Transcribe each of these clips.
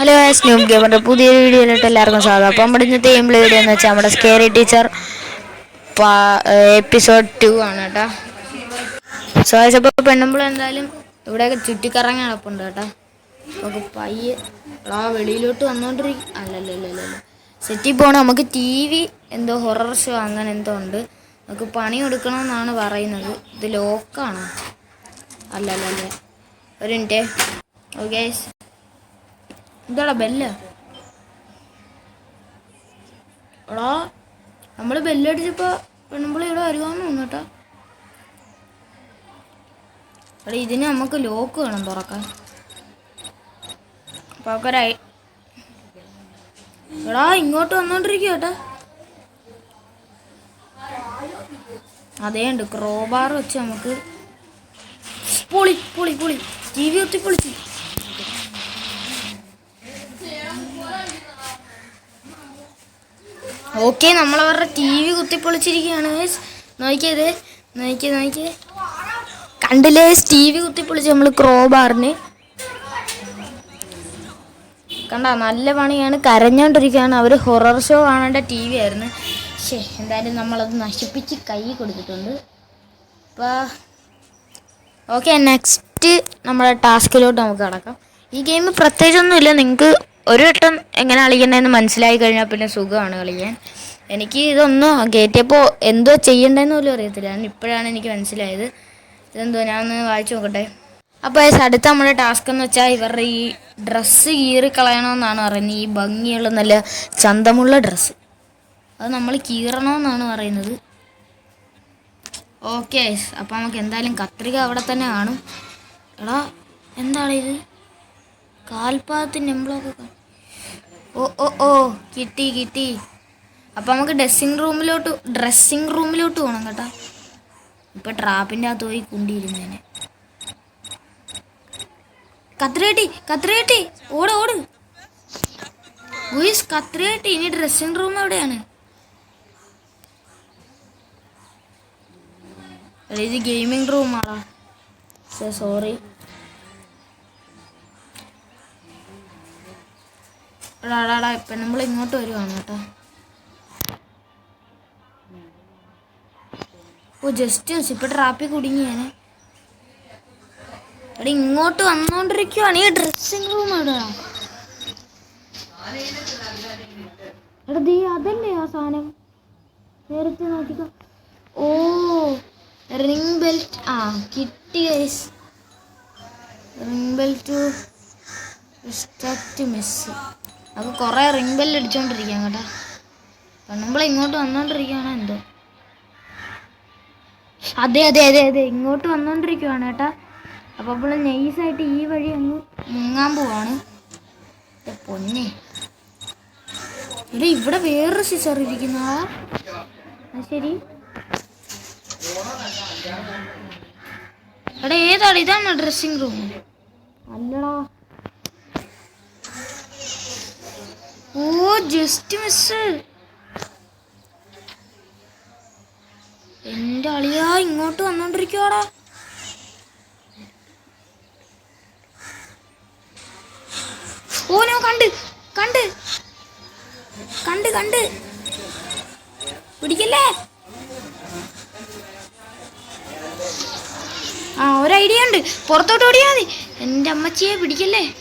Hello സ്നൂം ഗെയിമറിന്റെ പുതിയ വീഡിയോയിലോട്ട് എല്ലാവർക്കും സ്വാഗതം. അപ്പോൾ നമ്മുടെ ഇന്നത്തെ ഗെയിം വീഡിയോ എന്ന് വെച്ചാൽ നമ്മുടെ സ്കേറി ടീച്ചർ എപ്പിസോഡ് ടു ആണ് കേട്ടോ. സോ അപ്പോൾ പെണ്ണുമ്പോൾ എന്തായാലും ഇവിടെയൊക്കെ ചുറ്റിക്കറങ്ങി നടപ്പുണ്ട് കേട്ടോ. നമുക്ക് പയ്യെ ആ വെളിയിലോട്ട് വന്നുകൊണ്ടിരിക്കും അല്ലല്ലോ അല്ലല്ലോ സെറ്റിൽ പോകണം നമുക്ക് ടി വി എന്തോ ഹൊറർ ഷോ അങ്ങനെ എന്തോ ഉണ്ട്. നമുക്ക് പണി കൊടുക്കണമെന്നാണ് പറയുന്നത്. ഇത് ലോക്കാണോ അല്ലല്ലല്ല. ഒരു മിനിറ്റ് ഓക്കെ എന്താടാ ബെല്ല. എടാ നമ്മൾ ബെല്ലടിച്ചപ്പോ പെണ്ണുമ്പോൾ ഇവിടെ വരുവാന്ന് തോന്നട്ടോ എടാ ഇതിന് നമുക്ക് ലോക്ക് വേണം തുറക്കാൻ. അപ്പൊ അവക്കൊരൈ എടാ ഇങ്ങോട്ട് വന്നോണ്ടിരിക്കുക കേട്ടോ അതേ ഉണ്ട് ക്രോബാർ വെച്ച് നമുക്ക് പൊളി പൊളി പൊളി. ടി വി ഒത്തി പൊളിച്ച് ഓക്കെ നമ്മളവരുടെ ടി വി കുത്തിപ്പൊളിച്ചിരിക്കുകയാണ്. നോക്കിയത് നോക്കിയത് നോക്കിയേ നോക്കിയേ. കണ്ടില്ലേ ടി വി കുത്തിപ്പൊളിച്ച് നമ്മൾ ക്രോബാറിന്. കണ്ട നല്ല പണിയാണ്. കരഞ്ഞോണ്ടിരിക്കുകയാണ്. അവർ ഹൊറർ ഷോ കാണേണ്ട ടി വി ആയിരുന്നു. ശേ എന്തായാലും നമ്മളത് നശിപ്പിച്ച് കൈ കൊടുത്തിട്ടുണ്ട്. അപ്പോൾ ഓക്കെ നെക്സ്റ്റ് നമ്മുടെ ടാസ്കിലോട്ട് നമുക്ക് കടക്കാം. ഈ ഗെയിം പ്രത്യേകിച്ചൊന്നുമില്ല. നിങ്ങൾക്ക് ഒരു വട്ടം എങ്ങനെ കളിക്കണ്ടെന്ന് മനസ്സിലായി കഴിഞ്ഞാൽ പിന്നെ സുഖമാണ് കളിക്കാൻ എനിക്ക് ഇതൊന്നും കയറ്റിയപ്പോൾ എന്തോ ചെയ്യണ്ടെന്ന് പോലും അറിയത്തില്ല. ഞാൻ ഇപ്പോഴാണ് എനിക്ക് മനസ്സിലായത്. ഇതെന്തോ ഞാൻ ഒന്ന് വായിച്ചു നോക്കട്ടെ. അപ്പോൾ ഏസ് അടുത്ത നമ്മുടെ ടാസ്ക് എന്ന് വെച്ചാൽ ഇവരുടെ ഈ ഡ്രസ്സ് കീറി കളയണമെന്നാണ് പറയുന്നത്. ഈ ഭംഗിയുള്ള നല്ല ചന്തമുള്ള ഡ്രസ്സ് അത് നമ്മൾ കീറണമെന്നാണ് പറയുന്നത്. ഓക്കെ അപ്പോൾ നമുക്ക് എന്തായാലും കത്രിക അവിടെ തന്നെ കാണും. എടാ എന്താണ് ഇത് കാൽപാദത്തിന്റെ എംബ്ലമൊക്കെ കാണും. ഓ ഓ ഓ കിട്ടി കിട്ടി. അപ്പം നമുക്ക് ഡ്രസ്സിങ് റൂമിലോട്ട് ഡ്രസ്സിങ് റൂമിലോട്ട് പോകണം കേട്ടോ. ഇപ്പം ട്രാപ്പിന്റെ അകത്ത് പോയി കുണ്ടിയിരുന്നേനെ. കത്രേട്ടി കത്രേട്ടി ഓട് ഓട്. ഗുയിസ് ഇനി ഡ്രസ്സിങ് റൂം എവിടെയാണ്? ഇത് ഗെയിമിംഗ് റൂമാണോ സോറി എടാ എടാ, എടാ ഇപ്പം നമ്മൾ ഇങ്ങോട്ട് വരുവാണ് കേട്ടോ. ഓ ജസ്റ്റ് മിസ് ഇപ്പം ട്രാപ്പിൽ കുടുങ്ങി ഞാൻ ഇങ്ങോട്ട് വന്നുകൊണ്ടിരിക്കുവാണ് ഈ ഡ്രസ്സിങ് റൂം എടാ. അതല്ലേ ആ സാധനം. നേരത്തെ നോക്കിക്കോ. ഓ റിംഗ് ബെൽറ്റ് ആ കിട്ടി ഗൈസ് റിംഗ് ബെൽറ്റ് മിസ് അപ്പോൾ കുറേ റിംഗ് ബെല്ല് അടിച്ചോണ്ടിരിക്കാം കേട്ടോ. പെണ്ണുമ്പോൾ ഇങ്ങോട്ട് വന്നോണ്ടിരിക്കുകയാണ് എന്തോ. അതെ അതെ അതെ അതെ ഇങ്ങോട്ട് വന്നോണ്ടിരിക്കുവാണ് കേട്ടാ. അപ്പോൾ അപ്പോൾ നൈസായിട്ട് ഈ വഴി അങ്ങ് മുങ്ങാൻ പോവാണ്. പൊന്നെ. ഇവിടെ ഇവിടെ വേറൊരു സിസർ ഇരിക്കുന്നതാ ശരി. എടാ ഏതാണ് ഇതാണ് ഡ്രസ്സിംഗ് റൂം അല്ലടാ ഓ ജസ്റ്റ് മിസ് എന്റെ അളിയാ ഇങ്ങോട്ട് വന്നോണ്ടിരിക്കുവാടാ. ഓനോ കണ്ട് കണ്ട്. കണ്ട് കണ്ട്. പിടിക്കല്ലേ? ആ ഒരു ഐഡിയ ഉണ്ട്. പുറത്തോട്ട് ഓടിയാ മതി. എന്റെ അമ്മച്ചിയെ പിടിക്കല്ലേ?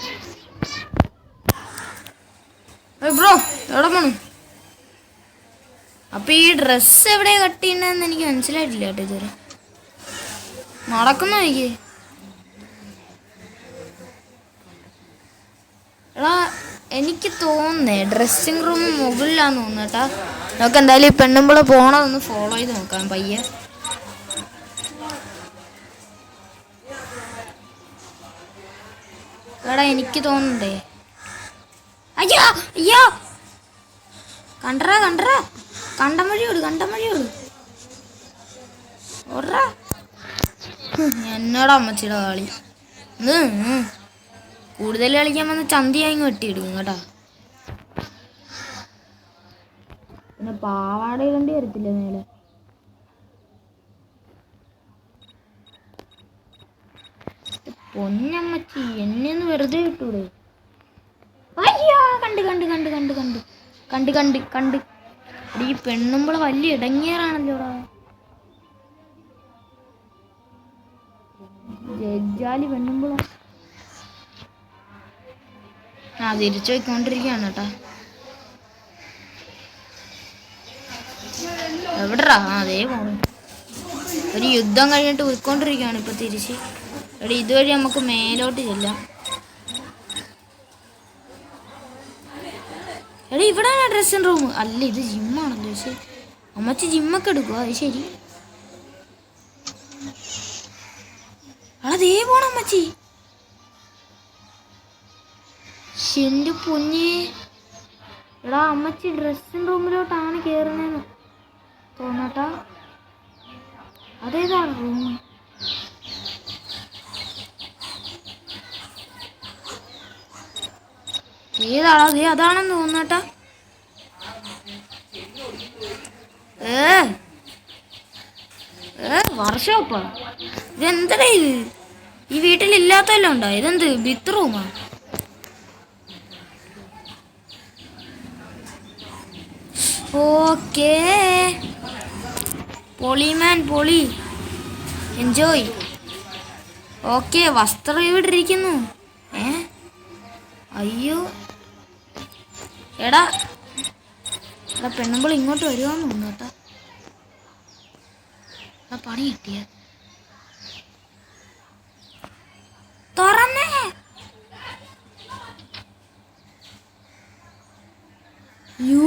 ബ്രോ എവിടെ പോണു? അപ്പൊ ഈ ഡ്രസ്സ് എവിടെ കട്ട് ചെയ്യണെന്ന് എനിക്ക് മനസ്സിലായിട്ടില്ല കേട്ടോ ഇതുവരെ. നടക്കുന്നു എനിക്ക്? എടാ എനിക്ക് തോന്നുന്നേ ഡ്രസ്സിങ് റൂം മുകളിലാന്ന് തോന്നുന്നു കേട്ടാ. നമുക്ക് എന്തായാലും ഈ പെണ്ണുമ്പോൾ പോണതൊന്ന് ഫോളോ ചെയ്ത് നോക്കാം പയ്യെ. എടാ എനിക്ക് തോന്നുന്നുണ്ടേ. അയ്യോ അയ്യോ! കണ്ടറാ കണ്ടറാ. കണ്ടം കണ്ടമഴിയോട് ഓട്. എന്നോടാ അമ്മച്ചിയുടെ കളി. കൂടുതൽ കളിക്കാൻ വന്ന് ചന്തിയായി വെട്ടിയിടും കേട്ടാ. പിന്നെ പാവാട ഇടേണ്ടി വരത്തില്ല മേലെ? പൊന്നമ്മച്ചി എന്നെ ഒന്ന് വെറുതെ വിട്ടൂടെ? അയ്യാ കണ്ട് കണ്ട് കണ്ട് കണ്ട് കണ്ട്. കണ്ട് കണ്ട് കണ്ട്. ഈ പെണ്ണുമ്പോൾ വലിയ ഇടങ്ങേറാണല്ലോ ജഡ്ജാലി പെണ്ണുമ്പോളോ. ആ തിരിച്ചു പോയിക്കൊണ്ടിരിക്കുകയാണ് കേട്ടാ എവിടെടാ? ആ അതേ പോണു. ഒരു യുദ്ധം കഴിഞ്ഞിട്ട് പോയിക്കൊണ്ടിരിക്കുകയാണ് ഇപ്പൊ തിരിച്ച്. എടി ഇതുവഴി നമുക്ക് മേലോട്ട് ചെല്ലാം. എടി ഇവിടെ ഡ്രസ്സിംഗ് റൂം അല്ല ഇത് ജിമ്മാണല്ലോ പക്ഷെ അമ്മച്ചി ജിമ്മൊക്കെ എടുക്കുക അത് ശരി. അതേ പോണം അമ്മച്ചി. എന്റെ പൊന്നേ എടാ അമ്മച്ചി ഡ്രസ്സിംഗ് റൂമിലോട്ടാണ് കയറുന്നതെന്ന് തോന്നട്ടാ. അതേതാണ് റൂം ഏതാടാ നീ അതാണെന്ന് തോന്നട്ടാ ഏ? ഏ വർഷോപ്പാ ഇതെന്തടാ ഇത്? ഈ വീട്ടിൽ ഇല്ലാത്തല്ലോ ഉണ്ടോ? ഇതെന്ത് ബിത്ത് റൂമാ ഓക്കേ പൊളിമാൻ പൊളി. എൻജോയ്. ഓക്കേ വസ്ത്രം ഇവിടെ ഇരിക്കുന്നു. ഏ? അയ്യോ. എടാ എടാ പെണ്ണുമ്പോൾ ഇങ്ങോട്ട് വരുവാന്ന് തോന്നുന്നു കേട്ടാ. എടാ പണി കിട്ടിയ. തുറന്നേ യു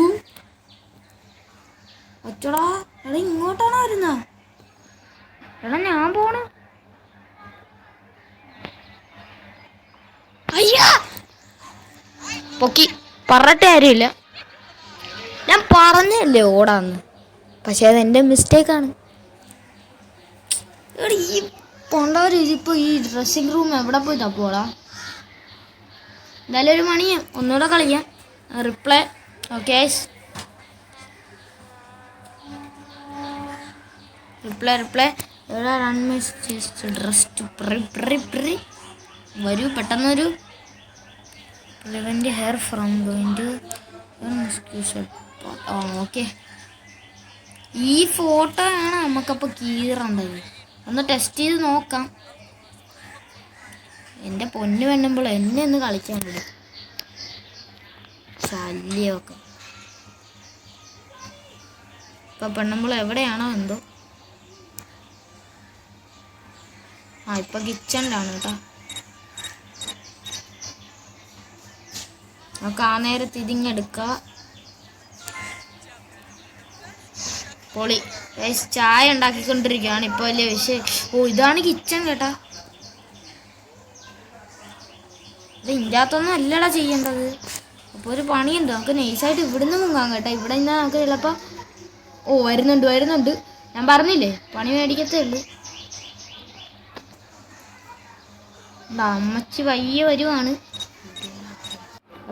അച്ചടാ എടാ ഇങ്ങോട്ടാണോ വരുന്ന എടാ ഞാൻ പോണ അയ്യാ പൊക്കി പറഞ്ഞിട്ട് കാര്യമില്ല. ഞാൻ പറഞ്ഞല്ലേ ഓടാന്ന്. പക്ഷെ അത് എന്റെ മിസ്റ്റേക്കാണ് ഈ കൊണ്ടവർ ഇതിപ്പോൾ ഈ ഡ്രസ്സിംഗ് റൂം എവിടെ പോയി തപ്പോടാ എന്തായാലും ഒരു മണിയാ ഒന്നുകൂടെ കളിക്കാം. Reply okay reply reply. എവിടെ run message dress pre pre pre വരൂ prevent her from going to ആ ഓക്കെ ഈ ഫോട്ടോ ആണ് നമുക്കപ്പോൾ കീറേണ്ടത് ഒന്ന് ടെസ്റ്റ് ചെയ്ത് നോക്കാം. എന്റെ പൊന്ന് പെണ്ണുമ്പോൾ എന്നെ ഒന്ന് കളിക്കാൻ വിടും. ശല്യമൊക്കെ. ഇപ്പൊ പെണ്ണുമ്പോൾ എവിടെയാണോ എന്തോ. ആ ഇപ്പൊ കിച്ചണിലാണ് കേട്ടോ. നമുക്ക് ആ നേരത്ത് ഇതിങ്ങെടുക്ക. പൊളി. ചായ ഉണ്ടാക്കിക്കൊണ്ടിരിക്കുകയാണ്. ഇപ്പൊ വലിയ വിഷയം ഓ ഇതാണ് കിച്ചൺ കേട്ടാ. ഇത് ഇതിന്റെ അകത്തൊന്നും അല്ലടാ ചെയ്യേണ്ടത്. അപ്പോൾ ഒരു പണിയുണ്ട്. നമുക്ക് നൈസായിട്ട് ഇവിടുന്ന് മുങ്ങാൻ കേട്ടോ. ഇവിടെ നിന്നാൽ നമുക്ക് ചിലപ്പോൾ ഓ വരുന്നുണ്ട് വരുന്നുണ്ട്. ഞാൻ പറഞ്ഞില്ലേ? പണി മേടിക്കത്തേ ഉള്ളൂ. അമ്മച്ചി വയ്യ വരുവാണ്.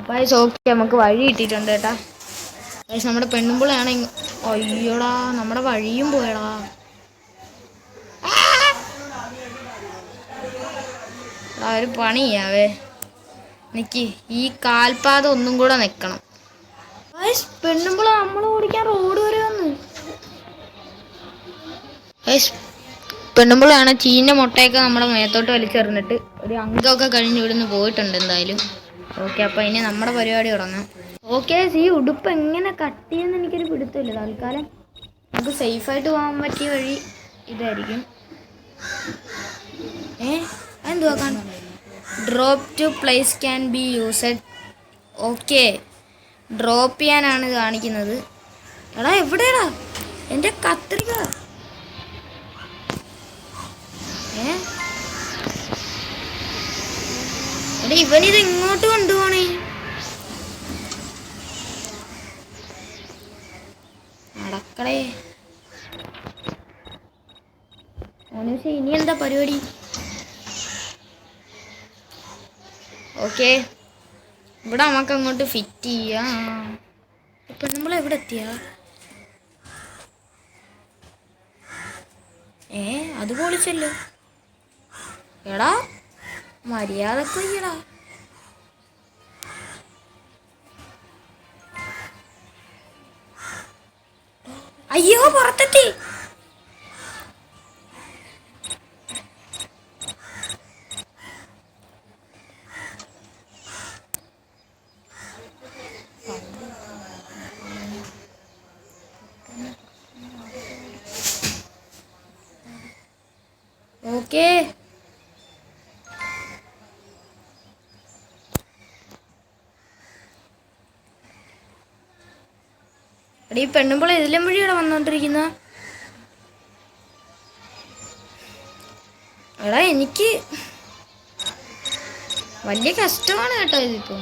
അപ്പോൾ അത് ഓക്കെ നമുക്ക് വഴി കിട്ടിയിട്ടുണ്ട് കേട്ടാ. പക്ഷെ നമ്മുടെ പെണ്ണുമ്പിളയാണ് അയ്യോടാ നമ്മുടെ വഴിയും പോയടാ. ആ ഒരു പണി ചെയ്യാവേ നിക്ക് ഈ കാൽപാത ഒന്നും കൂടെ നിക്കണം. പെണ്ണുമ്പോൾ നമ്മൾ ഓടിക്കാൻ റോഡ് വരെ വന്ന്. പെണ്ണുമ്പോഴാണ് ചീഞ്ഞ മുട്ടയൊക്കെ നമ്മുടെ മേത്തോട്ട് വലിച്ചെറിഞ്ഞിട്ട് ഒരു അംഗമൊക്കെ കഴിഞ്ഞ് ഇവിടുന്ന് പോയിട്ടുണ്ട് എന്തായാലും. ഓക്കെ അപ്പോൾ ഇനി നമ്മുടെ പരിപാടി തുടങ്ങാം. ഓക്കെ ഈ ഉടുപ്പ് എങ്ങനെ കട്ട് ചെയ്യുന്ന എനിക്കൊരു പിടുത്തമില്ല. തൽക്കാലം നമുക്ക് സേഫായിട്ട് പോകാൻ പറ്റിയ വഴി ഇതായിരിക്കും. ഏ എന്തുവാ drop to place can be used okay drop ചെയ്യാനാണ് കാണിക്കുന്നത്. എടാ എവിടെയാടാ? എന്റെ കത്രിക. ഏ? ഇവനിത് ഇങ്ങോട്ട് കൊണ്ടുപോണേ. നടക്കടേ മോനുസ ഇനി എന്താ പരിപാടി? ഓക്കെ. ഇവിടെ നമുക്ക് അങ്ങോട്ട് ഫിറ്റ് ചെയ്യാം. ഇപ്പൊ നമ്മൾ എവിടെ എത്തിയ? ഏ അത് പൊളിച്ചല്ലോ. എടാ മര്യാദക്കൊയ്യടാ അയ്യോ പുറത്തെത്തി Okay. എടീ പെണ്ണുമ്പോൾ ഇതിലും വഴിയാണ് ഇവിടെ വന്നോണ്ടിരിക്കുന്ന? എടാ എനിക്ക് വലിയ കഷ്ടമാണ് കേട്ടോ ഇതിപ്പോ.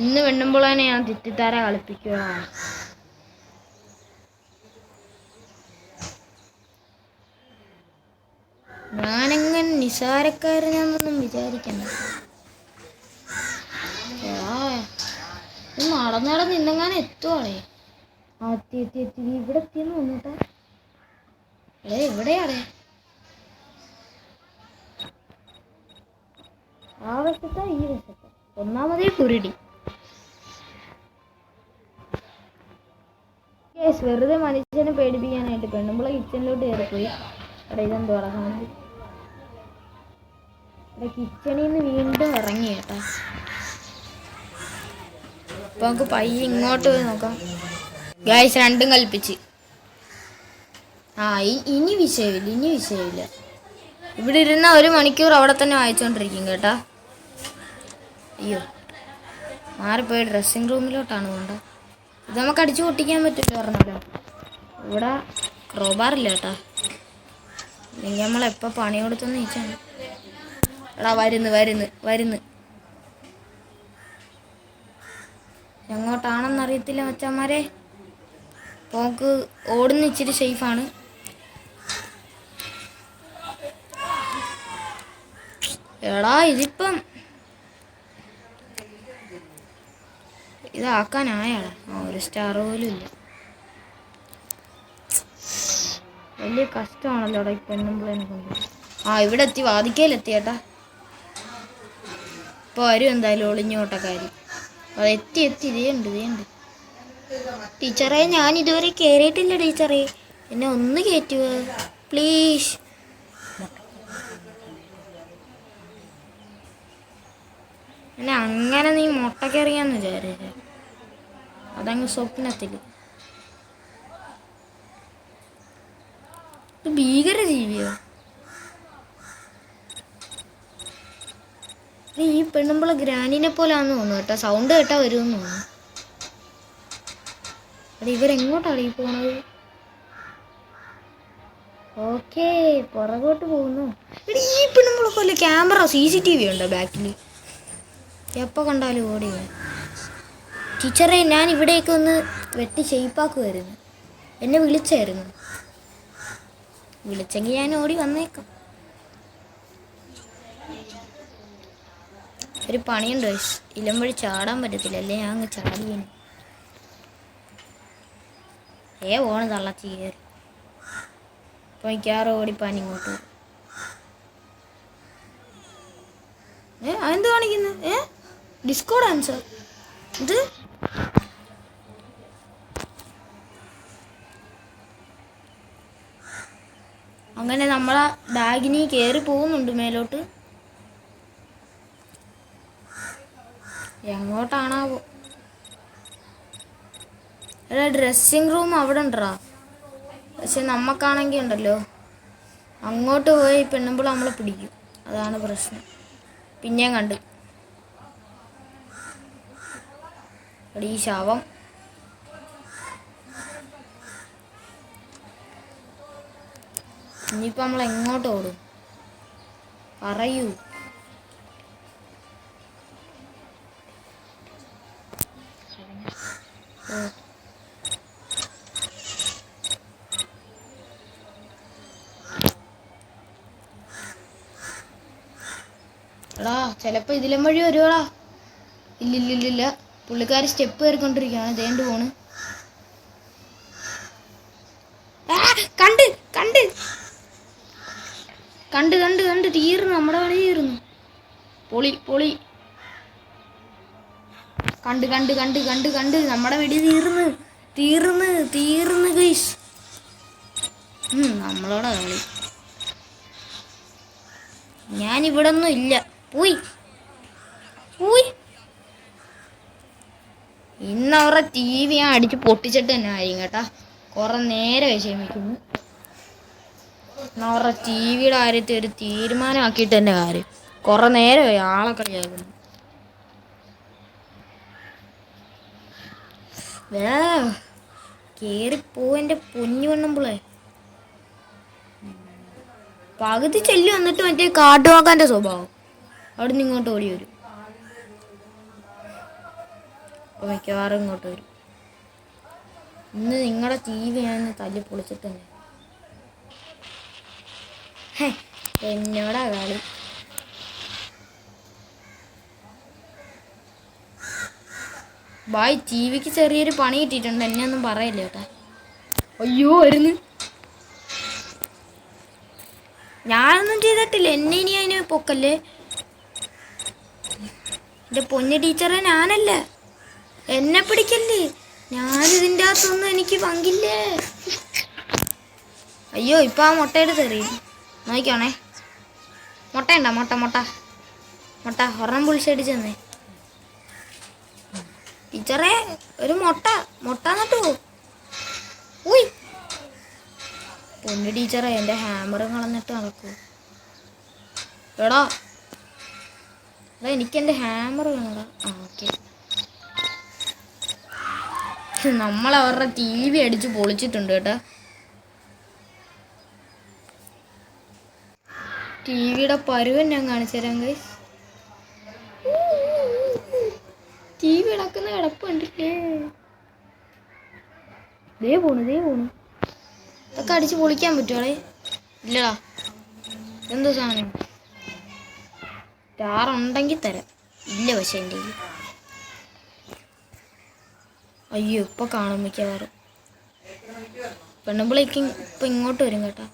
ഇന്ന് വെണ്ണുമ്പോളാനെ ഞാൻ തിത്തിത്താര കളിപ്പിക്കുക ഞാനെങ്ങനെ നിസാരക്കാരനാണെന്നൊന്നും വിചാരിക്കണ്ട. നടന്ന് നടന്ന് ഇന്നെങ്ങാനും എത്തുവാളേ എത്തി എത്തി ഇവിടെ എത്തിയെന്ന് തോന്നിട്ടാ. എടേ എവിടെയാടേ ആ വശത്താ ഈ വശത്താ. ഒന്നാമതേ കുരുടി. വെറുതെ മനുഷ്യനെ പേടിപ്പിക്കാനായിട്ട് പെണ്ണുമ്പളെ കിച്ചണിലോട്ട് കയറിപ്പോയി അവിടെ ഇതെന്ത് എടാ കിച്ചണിൽ വീണ്ടും ഇറങ്ങി കേട്ടാ. അപ്പൊ നമുക്ക് പയ്യെ ഇങ്ങോട്ട് പോയി നോക്കാം. ഗായ്സ് രണ്ടും കൽപ്പിച്ച്. ആ ഇനി വിഷയമില്ല ഇനി വിഷയമില്ല. ഇവിടെ ഇരുന്ന ഒരു മണിക്കൂർ അവിടെ തന്നെ വായിച്ചുകൊണ്ടിരിക്കും കേട്ടാ. അയ്യോ മാറിപ്പോയി ഡ്രസ്സിങ് റൂമിലോട്ടാണ് കൊണ്ട് ഇത് നമുക്ക് അടിച്ചു പൊട്ടിക്കാൻ പറ്റില്ല പറഞ്ഞല്ലോ. ഇവിടെ ക്രോബാറില്ല കേട്ടാ. അല്ലെങ്കിൽ നമ്മളെപ്പോ പണി കൊടുത്തെന്ന് ചോദിച്ചാണ്. എടാ വരുന്ന് വരുന്ന് വരുന്ന്. എങ്ങോട്ടാണെന്ന് അറിയത്തില്ല മച്ചന്മാരെ. പോക്ക് ഓടുന്ന ഇച്ചിരി സേഫാണ്. എടാ ഇതിപ്പം ഇതാക്കാനായാളാ. ഒരു സ്റ്റാർ പോലും ഇല്ല. വലിയ കഷ്ടമാണല്ലോ ഈ പെണ്ണുമ്പിളേനെ കൊണ്ട്. ആ ഇവിടെ എത്തി വാതിക്കയിലെത്തി ചേട്ടാ ഇപ്പോൾ വരും എന്തായാലും ഒളിഞ്ഞോട്ടക്കാരി എത്തി എത്തി ഇതേണ്ട് ഇതേണ്ട് ടീച്ചറെ ഞാൻ ഇതുവരെ കയറിയിട്ടില്ല ടീച്ചറെ. എന്നെ ഒന്ന് കയറ്റുക പ്ലീസ്. എന്നെ അങ്ങനെ നീ മുട്ട കയറിയാന്ന് വിചാരിച്ച. അതങ്ങ് സ്വപ്നത്തിൽ ഭീകര ജീവിയോ ഈ പെണ്ണുമ്പോൾ ഗ്രാനിനെ പോലാന്ന് തോന്നുന്നു കേട്ടോ. സൗണ്ട് കേട്ടാ വരുമെന്ന് തോന്നുന്നു. അത് ഇവരെങ്ങോട്ടാണ് ഈ പോണത്? ഓക്കേ പുറകോട്ട് പോകുന്നു. ഈ പെണ്ണുമ്പോൾ പോലെ camera C C T V ഉണ്ടോ ബാക്കിൽ എപ്പോൾ കണ്ടാലും ഓടി ടീച്ചറെ ഞാൻ ഇവിടേക്ക് ഒന്ന് വെട്ടി ഷെയ്പ്പാക്കുമായിരുന്നു എന്നെ വിളിച്ചായിരുന്നു. വിളിച്ചെങ്കിൽ ഞാൻ ഓടി വന്നേക്കാം. ഒരു പണിയുണ്ട്. ഇലം വഴി ചാടാൻ പറ്റത്തില്ല. അല്ലേ? ഞാൻ അങ്ങ് ചാടി ഏ പോണ് തള്ളത്തി കയറി. ഇപ്പൊ ഓടി ഓടിപ്പാൻ ഇങ്ങോട്ട്. ഏ അതെന്ത് കാണിക്കുന്നു? ഏ ഡിസ്കോ ഡാൻസോ ഇത്? അങ്ങനെ നമ്മളെ ബാഗിനി കയറി പോകുന്നുണ്ട് മേലോട്ട്. എങ്ങോട്ടാണാവോ? എടാ ഡ്രസ്സിങ് റൂം അവിടെ ഉണ്ടോ പക്ഷെ നമുക്കാണെങ്കിൽ ഉണ്ടല്ലോ. അങ്ങോട്ട് പോയി പെണ്ണുമ്പോൾ നമ്മളെ പിടിക്കും. അതാണ് പ്രശ്നം. പിന്നെയും കണ്ട്. ഈ ശവം. ഇനിയിപ്പോൾ നമ്മൾ എങ്ങോട്ട് ഓടും? പറയൂ. എടാ ചിലപ്പോൾ ഇതിലും വഴി വരുവാടാ. ഇല്ലില്ലില്ലില്ല. പുള്ളിക്കാരി സ്റ്റെപ്പ് കയറിക്കൊണ്ടിരിക്കുകയാണ്. ദേണ്ട് പോണ്. കണ്ട് കണ്ട്. കണ്ട് കണ്ട് കണ്ട്. തീർന്നു. നമ്മുടെ വഴി തീർന്നു പൊളി പൊളി. കണ്ട് കണ്ട് കണ്ട് കണ്ട് കണ്ട്. നമ്മുടെ വെടി തീർന്ന് തീർന്ന് തീർന്ന് ഗൈസ് നമ്മളോടാ കളി. ഞാൻ ഇവിടെ ഒന്നും ഇല്ല. പോയി. പോയി. ഇന്ന് അവരുടെ ടി വി ഞാൻ അടിച്ച് പൊട്ടിച്ചിട്ട് തന്നെ ആയിരിക്കും കേട്ടാ. കുറെ നേരം വിഷമിക്കുന്നു. അവരുടെ ടി വിയുടെ കാര്യത്തിൽ ഒരു തീരുമാനമാക്കിയിട്ട് തന്നെ കാര്യം. കുറെ നേരമായി ആളെ കളിയാക്കുന്നു. വേ. കേറിപ്പോ എന്റെ പൊന്നു വണ്ണമ്പളേ പകുതി ചെല്ലി വന്നിട്ട് മറ്റേ കാട്ടുവാക്കാന്റെ സ്വഭാവം. അവിടെ നിന്ന് ഇങ്ങോട്ട് ഓടി വരും. മിക്കവാറും ഇങ്ങോട്ട് വരും. ഇന്ന് നിങ്ങളുടെ ടി വി ഞാൻ തല്ലി പൊളിച്ചിട്ടുണ്ട് എന്നോടാ കളി. ബായ് ടി വിക്ക് ചെറിയൊരു പണി കിട്ടിയിട്ടുണ്ട്. എന്നെ ഒന്നും പറയല്ലേ കേട്ടാ അയ്യോ വരുന്നു. ഞാനൊന്നും ചെയ്തിട്ടില്ല. എന്നെ ഇനി അതിന് പൊക്കല്ലേ? എന്റെ പൊന്ന ടീച്ചറെ ഞാനല്ല. എന്നെ പിടിക്കല്ലേ? ഞാനിതിന്റെ അകത്തൊന്നും എനിക്ക് പങ്കില്ലേ? അയ്യോ ഇപ്പം ആ മുട്ടയുടെ തെറിയും നോക്കിക്കോണേ. മുട്ട ഉണ്ടോ? മുട്ട മുട്ട. മുട്ട ഒരെണ്ണം പൊളിച്ചടിച്ച് തന്നെ. ടീച്ചറെ ഒരു മുട്ട മുട്ട എന്നിട്ടു ഉയ്. പൊന്നു ടീച്ചറെ എന്റെ ഹാമർ കളഞ്ഞിട്ട് നടക്കൂ. എടാ. എടാ എനിക്ക് എന്റെ ഹാമർ വേണടാ. ആ ഓക്കെ. നമ്മൾ അവരുടെ ടി വി അടിച്ച് പൊളിച്ചിട്ടുണ്ട് കേട്ടോ. ടി വിയുടെ പരുവൻ ഞാൻ കാണിച്ചു തരാം ഗൈസ് ടി വി കിടപ്പുണ്ടല്ലേ? ദേ പോണു ദേ പോണു. ഇതൊക്കെ അടിച്ച് പൊളിക്കാൻ പറ്റുവാളെ ഇല്ലടാ എന്തോ സാധനം? ടാറുണ്ടെങ്കിൽ തരാം. ഇല്ല പക്ഷെ എന്റെ അയ്യോ ഇപ്പൊ കാണും മിക്കവാറും. പെണ്ണുമ്പിളേക്ക് ഇപ്പൊ ഇങ്ങോട്ട് വരും കേട്ടാ.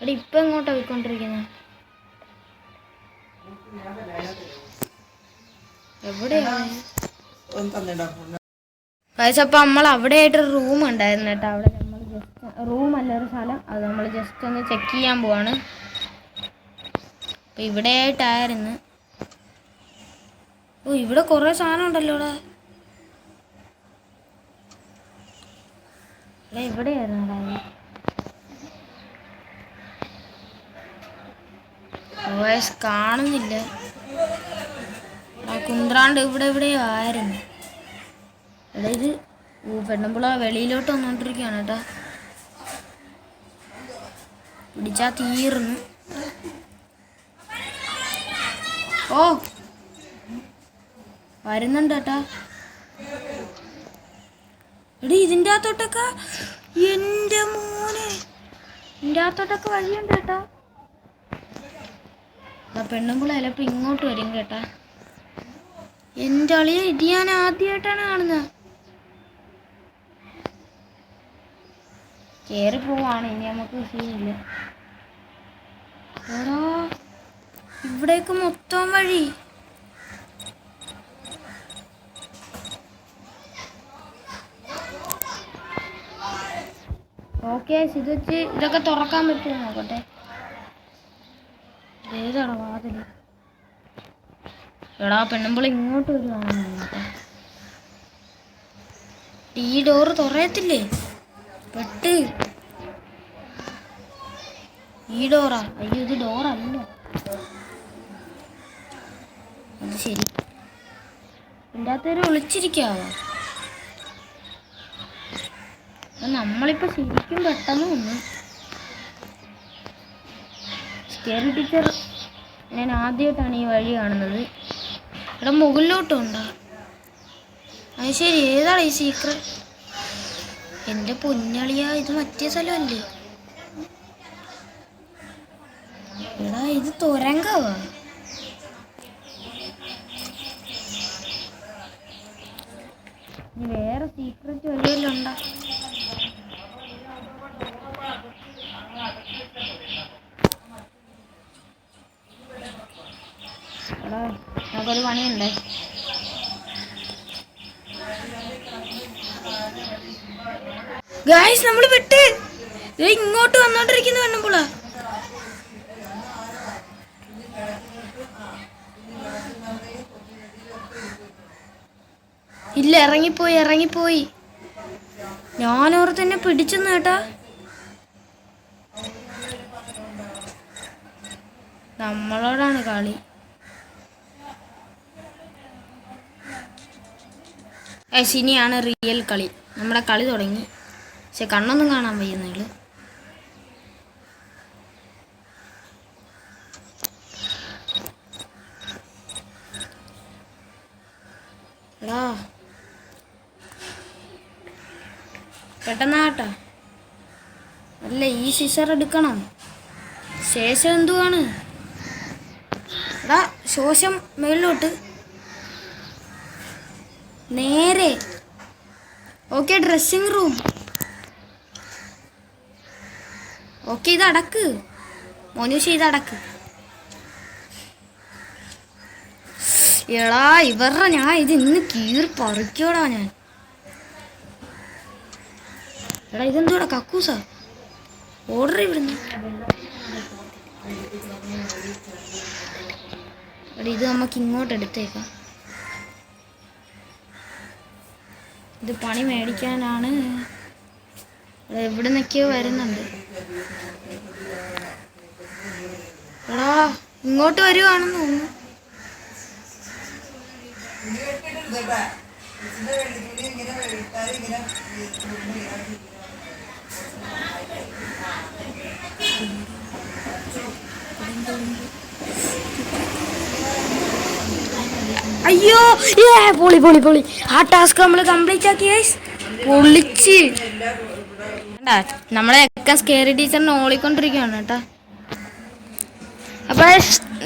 എടി ഇപ്പൊ എങ്ങോട്ടാ പോയിക്കൊണ്ടിരിക്കുന്നത് അപ്പം നമ്മൾ അവിടെ ആയിട്ടൊരു റൂം ഉണ്ടായിരുന്നു കേട്ടോ. അവിടെ നമ്മൾ ജസ്റ്റ് അല്ല ഒരു സ്ഥലം. അത് നമ്മൾ ജസ്റ്റ് ഒന്ന് ചെക്ക് ചെയ്യാൻ പോവാണ്. അപ്പം ഇവിടെ ആയിട്ടായിരുന്നു ഓ ഇവിടെ കുറേ സാധനം ഉണ്ടല്ലോ ഇവിടെ എവിടെയായിരുന്നു വയസ് കാണുന്നില്ല. കുന്ത്രാണ്ട് ഇവിടെ ഇവിടെ ആയിരുന്നു. അതായത് ഇത് പെണ്ണുമ്പുള വെളിയിലോട്ട് വന്നോണ്ടിരിക്കുകയാണ് കേട്ടാ. പിടിച്ചാ തീർന്നു. ഓ! വരുന്നുണ്ട് കേട്ടാ. എടി ഇതിന്റെ അകത്തോട്ടൊക്കെ എന്റെ മോനെ. ഇതിന്റെ അകത്തോട്ടൊക്കെ വഴിയുണ്ട് കേട്ടാ. പെണ്ണുമ്പിള ചിലപ്പോ ഇങ്ങോട്ട് വരും കേട്ടാ. എന്റെ അളിയെ ഇത് ഞാൻ ആദ്യമായിട്ടാണ് കാണുന്നത് കേറി പോവാണ് ഇനി നമുക്ക് സീനില്ല. ഇവിടേക്ക് മൊത്തം വഴി. ഓക്കെ ഇത് ഇതൊക്കെ തുറക്കാൻ പറ്റുമോ? നോക്കട്ടെ. ഏതാണ് വാതിൽ. എടാ പെണ്ണുമ്പോൾ ഇങ്ങോട്ട് വരുവാണ് ഈ ഡോറ് തുറയത്തില്ലേ? പെട്ട്. ഈ ഡോറാ. അയ്യോ ഇത് ഡോറല്ല. അത് ശരി. എന്റെ അകത്തൊരു ഒളിച്ചിരിക്കാവോ? നമ്മളിപ്പോ ശരിക്കും പെട്ടെന്ന് വന്നു. സ്കേറി ടീച്ചർ ഞാൻ ആദ്യമായിട്ടാണ് ഈ വഴി കാണുന്നത്. ഇവിടെ മുകളിലോട്ടുണ്ടോ? അത് ശരി ഏതാണ് ഈ സീക്രട്ട് എന്റെ പൊന്നളിയ ഇത് മറ്റേ സ്ഥലമല്ലേ? എടാ ഇത് തുരങ്കവാ. വേറെ സീക്രട്ട് വഴിയെല്ലാം ഉണ്ടോ? എടാ നമുക്കൊരു പണിയുണ്ടേ? ഗായ്സ് നമ്മൾ വിട്ട് ഇങ്ങോട്ട് വന്നോണ്ടിരിക്കുന്നു പെണ്ണുമ്പുള ഇല്ല ഇറങ്ങിപ്പോയി ഇറങ്ങിപ്പോയി. ഞാനോർ തന്നെ പിടിച്ചെന്ന് കേട്ടാ. നമ്മളോടാണ് കളി. ഏസ് ഇനിയാണ് റിയൽ കളി. നമ്മുടെ കളി തുടങ്ങി. പക്ഷെ കണ്ണൊന്നും കാണാൻ വയ്യ നിങ്ങൾ. എടാ. പെട്ടെന്നാട്ടാ. അല്ല ഈ സിസർ എടുക്കണം. ശേഷം എന്തുവാണ്? എടാ ശോഷം മേളിലോട്ട്. നേരെ. ഓക്കെ ഡ്രസ്സിംഗ് റൂം ഓക്കെ ഇത് അടക്ക്. മോനുഷ ഇത് അടക്ക്. എടാ ഇവരുടെ ഞാൻ ഇത് ഇന്ന് കീറി പറിക്കോടാ ഞാൻ. എടാ ഇതെന്തോടാ കക്കൂസ? ഓർഡർ ഇവിടുന്ന്. ഇത് നമുക്ക് ഇങ്ങോട്ട് എടുത്തേക്കാം. ഇത് പണി മേടിക്കാനാണ്. എവിടെ നിന്നൊക്കെയോ വരുന്നുണ്ട്. എടാ ഇങ്ങോട്ട് വരുവാണെന്ന് തോന്നുന്നു. അയ്യോ ഏ പൊളി പൊളി പൊളി. ആ ടാസ്ക് നമ്മൾ കംപ്ലീറ്റ് ആക്കി. പൊളിച്ച്. നമ്മളെ ഒക്കെ സ്കേറി ടീച്ചറിനെ ഓളിക്കൊണ്ടിരിക്കുകയാണ് കേട്ടാ. അപ്പോൾ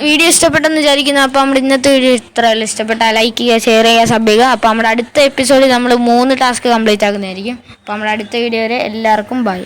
വീഡിയോ ഇഷ്ടപ്പെട്ടെന്ന് വിചാരിക്കുന്നു. അപ്പോൾ നമ്മുടെ ഇന്നത്തെ വീഡിയോ ഇത്രയല്ല ഇഷ്ടപ്പെട്ട ലൈക്ക് ചെയ്യുക ഷെയർ ചെയ്യുക സബ് ചെയ്യുക. അപ്പോൾ നമ്മുടെ അടുത്ത എപ്പിസോഡിൽ നമ്മൾ മൂന്ന് ടാസ്ക് കംപ്ലീറ്റ് ആക്കുന്നതായിരിക്കും. അപ്പോൾ നമ്മുടെ അടുത്ത വീഡിയോ വരെ എല്ലാവർക്കും ബൈ